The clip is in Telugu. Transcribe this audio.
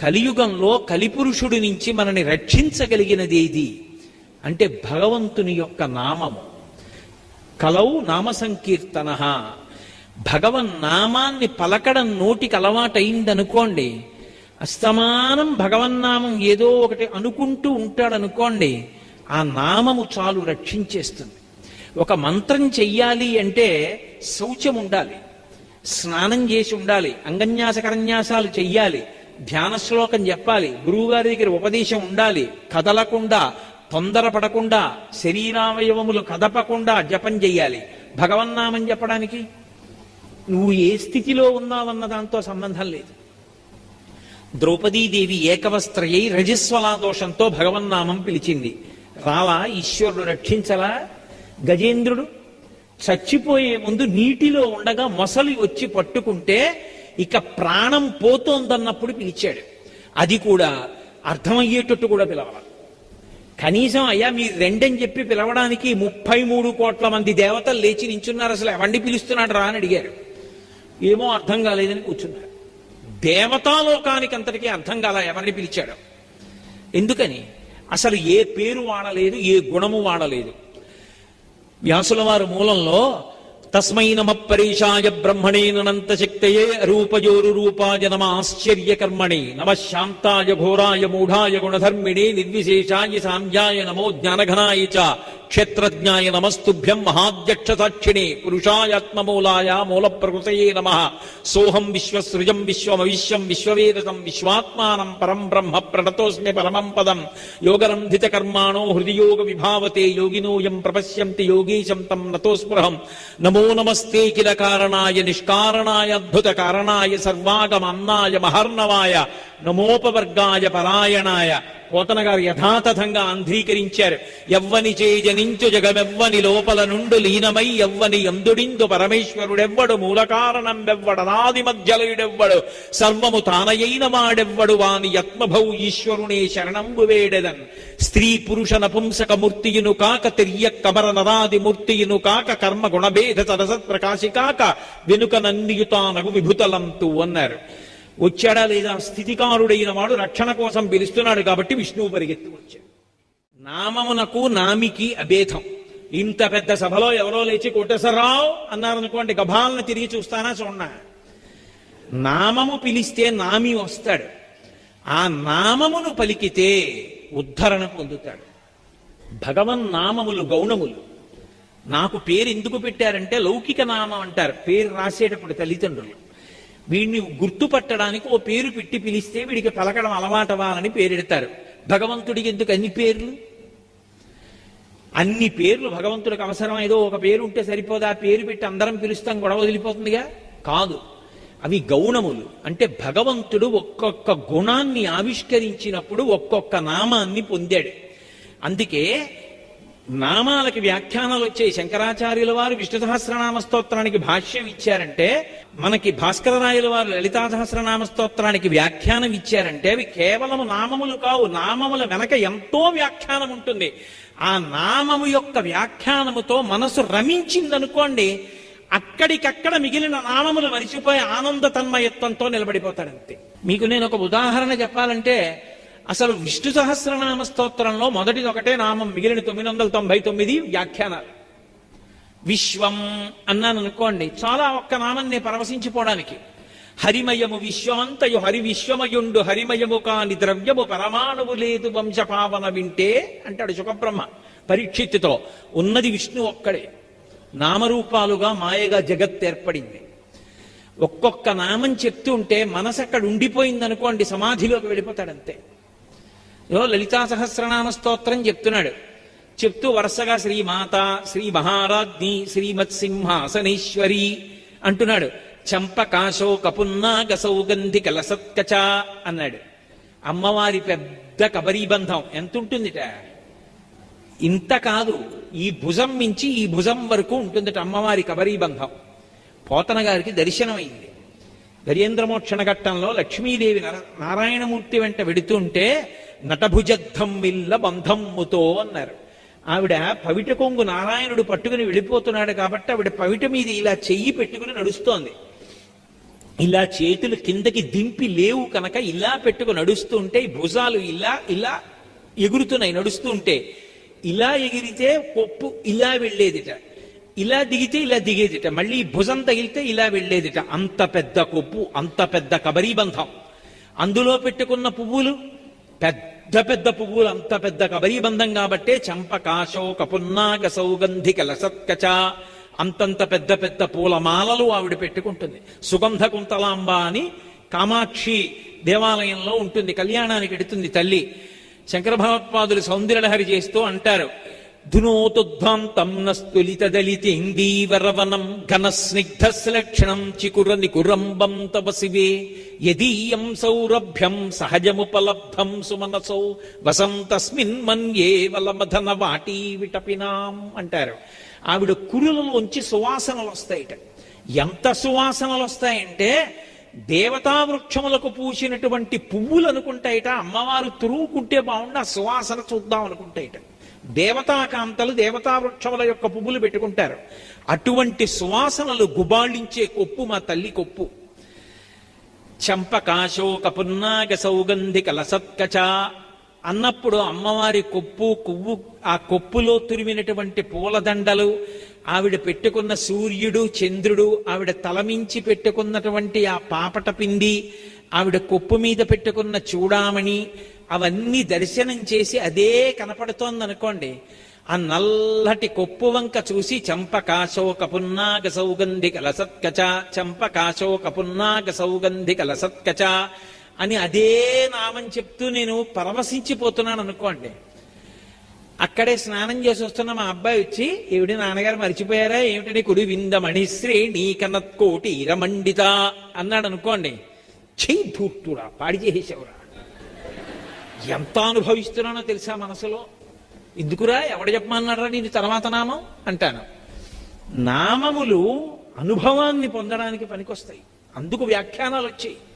కలియుగంలో కలిపురుషుడి నుంచి మనని రక్షించగలిగినది ఏది? అంటే భగవంతుని యొక్క నామము. కలౌ నామ సంకీర్తన భగవన్ నామాన్ని పలకడం నోటికి అలవాటైందనుకోండి అస్తమానం భగవన్నామం ఏదో ఒకటి అనుకుంటూ ఉంటాడనుకోండి ఆ నామము చాలు రక్షించేస్తుంది. ఒక మంత్రం చెయ్యాలి అంటే శౌచం ఉండాలి స్నానం చేసి ఉండాలి అంగన్యాస కరన్యాసాలు చెయ్యాలి ధ్యాన శ్లోకం చెప్పాలి. గురువుగారి దగ్గర ఉపదేశం ఉండాలి. కదలకుండా తొందరపడకుండా శరీరావయవములు కదపకుండా జపం చెయ్యాలి. భగవన్నామం చెప్పడానికి నువ్వు ఏ స్థితిలో ఉన్నావన్న దాంతో సంబంధం లేదు. ద్రౌపదీదేవి ఏకవస్త్రయై రజస్వలా దోషంతో భగవన్నామం పిలిచింది. రావా ఈశ్వరుడు రక్షించలా? గజేంద్రుడు చచ్చిపోయే ముందు నీటిలో ఉండగా మొసలి వచ్చి పట్టుకుంటే ఇక ప్రాణం పోతోందన్నప్పుడు పిలిచాడు. అది కూడా అర్థమయ్యేటట్టు కూడా పిలవాలి. కనీసం అయ్యా మీరు రెండని చెప్పి పిలవడానికి ముప్పై మూడు కోట్ల మంది దేవతలు లేచి నించున్నారు అసలు ఎవరిని పిలుస్తున్నాడు రా అని అడిగారు ఏమో అర్థం కాలేదని కూర్చున్నారు. దేవతాలోకానికి అంతటికీ అర్థం కాల ఎవరిని పిలిచాడు. ఎందుకని? అసలు ఏ పేరు వాడలేదు ఏ గుణము వాడలేదు. వ్యాసుల వారి మూలంలో तस्मै नमः परेशाय ब्रह्मणे ननंत शक्तये रूपजोरु रूपाय नमः आश्चर्य कर्मणे नमः शांताय घोराय मूढ़ाय गुणधर्मिणे निर्विशेषाय साम्याय नमो ज्ञानघनाय च क्षेत्रज्ञाय नमस्तुभ्यं महाध्यक्ष महाध्यक्षसाक्षिणे पुरुषायात्ममूलाय मूलप्रकृतये नमः। सोऽहं विश्वसृजं, विश्वमविश्यं विश्ववेदकं विश्वात्मानं परं ब्रह्म प्रणतोऽस्मि परमं पदं। योगरन्धितकर्माणो हृदि योग विभावते योगिनोऽयं प्रपश्यन्ति, योगीशं तं नतोऽस्पृहं नमो നമോ നമസ്തേകില കാരണായ നിഷ്കാരണായ അദ്ഭുത കാരണായ സർവാഗമന്നായ മഹർണവായ നമോപവർഗായ പരായണായ పోతన గారు యథాతథంగా అంధీకరించారు. ఎవ్వని చేజనించు జగమెవ్వని లోపల నుండు లీనమై ఎవ్వని ఎందుడిందు పరమేశ్వరుడెవ్వడు మూల కారణం వెవ్వడనాది మధ్యలయుడెవ్వడు సర్వము తానయైన వాడెవ్వడు వాని యత్మభౌ ఈశ్వరునే శరణంబు వేడెదన్. స్త్రీ పురుష నపుంసక మూర్తియును కాక తిర్య కమర నరాది మూర్తియును కాక కర్మ గుణభేద సరసత్ ప్రకాశి కాక వెనుక నన్నియుతానగు విభుతలంతు అన్నారు. వచ్చాడా లేదా స్థితికారుడైన వాడు రక్షణ కోసం పిలుస్తున్నాడు కాబట్టి విష్ణువు పరిగెత్తి వచ్చాడు. నామమునకు నామికి అభేదం. ఇంత పెద్ద సభలో ఎవరో లేచి కోటేశ్వరరావు అన్నారనుకోండి గభాలను తిరిగి చూస్తానా చూడనా? నామము పిలిస్తే నామి వస్తాడు. ఆ నామమును పలికితే ఉద్ధరణ పొందుతాడు. భగవన్ నామములు గౌణములు. నాకు పేరు ఎందుకు పెట్టారంటే లౌకిక నామం అంటారు. పేరు రాసేటప్పుడు తల్లిదండ్రులు. వీడిని గుర్తుపట్టడానికి ఓ పేరు పెట్టి పిలిస్తే వీడికి పలకడం అలవాటవాలని పేరెడతారు. భగవంతుడికి ఎందుకు అన్ని పేర్లు? అన్ని పేర్లు భగవంతుడికి అవసరం. ఏదో ఒక పేరు ఉంటే సరిపోదా. పేరు పెట్టి అందరం పిలుస్తాం గొడవ వదిలిపోతుందిగా? కాదు. అవి గౌణములు. అంటే భగవంతుడు ఒక్కొక్క గుణాన్ని ఆవిష్కరించినప్పుడు ఒక్కొక్క నామాన్ని పొందాడు. అందుకే నామాలకి వ్యాఖ్యానాలు వచ్చాయి శంకరాచార్యుల వారు విష్ణు సహస్రనామ స్తోత్రానికి భాష్యం ఇచ్చారంటే మనకి భాస్కరరాయుల వారు లలితా సహస్రనామ స్తోత్రానికి వ్యాఖ్యానం ఇచ్చారంటే అవి కేవలం నామములు కావు. నామముల వెనక ఎంతో వ్యాఖ్యానం ఉంటుంది. ఆ నామము యొక్క వ్యాఖ్యానముతో మనసు రమించిందనుకోండి అక్కడికక్కడ మిగిలిన నామములు మరిచిపోయి ఆనంద తన్మయత్వంతో నిలబడిపోతాడంతే. మీకు నేను ఒక ఉదాహరణ చెప్పాలంటే అసలు విష్ణు సహస్రనామ స్తోత్రంలో మొదటిది ఒకటే నామం మిగిలిన తొమ్మిది వందల తొంభై తొమ్మిది వ్యాఖ్యానాలు. విశ్వం అన్నాను అనుకోండి చాలా ఒక్క నామాన్ని పరవశించిపోవడానికి. హరిమయము విశ్వాంతయు హరి విశ్వమయుండు హరిమయము కాని ద్రవ్యము పరమాణువు లేదు వంశపావన వింటే అంటాడు శుకబ్రహ్మ పరీక్షిత్తుతో. ఉన్నది విష్ణు ఒక్కడే. నామరూపాలుగా మాయగా జగత్ ఏర్పడింది. ఒక్కొక్క నామం చెప్తుంటే మనసు అక్కడ ఉండిపోయింది అనుకోండి సమాధిలోకి వెళ్ళిపోతాడంతే. ఏదో లలితా సహస్రనామ స్తోత్రం చెప్తున్నాడు. చెప్తూ వరుసగా శ్రీమాత శ్రీ మహారాజ్ని శ్రీమత్ సింహాసనేశ్వరి అంటున్నాడు. చంపకాశో కపున్నాగ సౌగంధి కలసత్కచ అన్నాడు. అమ్మవారి పెద్ద కబరీబంధం ఎంత ఉంటుందిట ఇంత కాదు. ఈ భుజం మించి ఈ భుజం వరకు ఉంటుందిట అమ్మవారి కబరీబంధం. పోతన గారికి దర్శనమైంది. గజేంద్రమోక్షణ ఘట్టంలో లక్ష్మీదేవి నారాయణమూర్తి వెంట వెడుతుంటే నటభుజద్ధం విల్ల బంధమ్ముతో అన్నారు ఆవిడ పవిట కొంగు నారాయణుడు పట్టుకుని వెళ్ళిపోతున్నాడు కాబట్టి ఆవిడ పవిట మీద ఇలా చెయ్యి పెట్టుకుని నడుస్తోంది. ఇలా చేతులు కిందకి దింపి లేవు కనుక ఇలా పెట్టుకు నడుస్తూ ఉంటే భుజాలు ఇలా ఇలా ఎగురుతున్నాయి నడుస్తూ ఉంటే ఇలా ఎగిరితే కొప్పు ఇలా వెళ్ళేదిట. ఇలా దిగితే ఇలా దిగేదిట. మళ్ళీ భుజం తగిలితే ఇలా వెళ్ళేదిట. అంత పెద్ద కొప్పు అంత పెద్ద కబరీబంధం. అందులో పెట్టుకున్న పువ్వులు పెద్ద పెద్ద పువ్వులు అంత పెద్ద కబరీబంధం కాబట్టే చంపకాశోక పున్నాగ సౌగంధిక లసత్కచ అంతంత పెద్ద పెద్ద పూలమాలలు ఆవిడ పెట్టుకుంటుంది. సుగంధ కుంతలాంబ అని కామాక్షి దేవాలయంలో ఉంటుంది. కళ్యాణానికి ఎడుతుంది తల్లి. శంకర భగవత్పాదులు సౌందర్యలహరి చేస్తూ అంటారు. ధునోతుధ్వాంతం నస్తులిత దళితేందీవరవనం ఘన స్నిగ్ధ లక్షణం చికుర నికురంబం తవ శివే. యదీయం సౌరభ్యం సహజముపలబ్ధం సుమనసౌ. వసంతస్మిన్ మన్యే వలమధన వాటీ విటపినాం అంటారు. ఆవిడ కురులలోంచి సువాసనలు వస్తాయిట ఎంత సువాసనలు వస్తాయంటే దేవతా వృక్షములకు పూసినటువంటి పువ్వులు అనుకుంటాయిట అమ్మవారు తురుముకుంటే బాగుండి ఆ సువాసన చూద్దాం అనుకుంటాయిట దేవతాకాంతలు దేవతావృక్షముల యొక్క పువ్వులు పెట్టుకుంటారు. అటువంటి సువాసనలు గుబాళించే కొప్పు మా తల్లి కొప్పు. చంపకాశోక పున్నాగ సౌగంధిక లసత్కచ అన్నప్పుడు అమ్మవారి కొప్పు కొవ్వు ఆ కొప్పులో తురిమినటువంటి పూలదండలు ఆవిడ పెట్టుకున్న సూర్యుడు చంద్రుడు ఆవిడ తలమించి పెట్టుకున్నటువంటి ఆ పాపట పిండి ఆవిడ కొప్పు మీద పెట్టుకున్న చూడామణి అవన్నీ దర్శనం చేసి అదే కనపడుతోంది అనుకోండి ఆ నల్లటి కొప్పు వంక చూసి చంపకాశోక పున్నాగ సౌగంధిక లసత్కచ చంపకాశోక పున్నాగ సౌగంధిక లసత్కచ అని అదే నామం చెప్తూ నేను పరవశించిపోతున్నాను అనుకోండి అక్కడే స్నానం చేసి వస్తున్న మా అబ్బాయి వచ్చి ఏమిటి నాన్నగారు మర్చిపోయారా? ఏమిటని కుడి విందమణిశ్రీ నీకనత్కోటి కనత్కోటి రమండిత అన్నాడు అనుకోండి చెయ్యి ధూర్తుడా పాడి చేసేవరా? ఎంత అనుభవిస్తున్నానో తెలుసా మనసులో? ఎందుకురా ఎవడ చెప్పమన్నారా నేను తర్వాత నామం? అంటాను. నామములు అనుభవాన్ని పొందడానికి పనికొస్తాయి. అందుకు వ్యాఖ్యానాలు వచ్చాయి.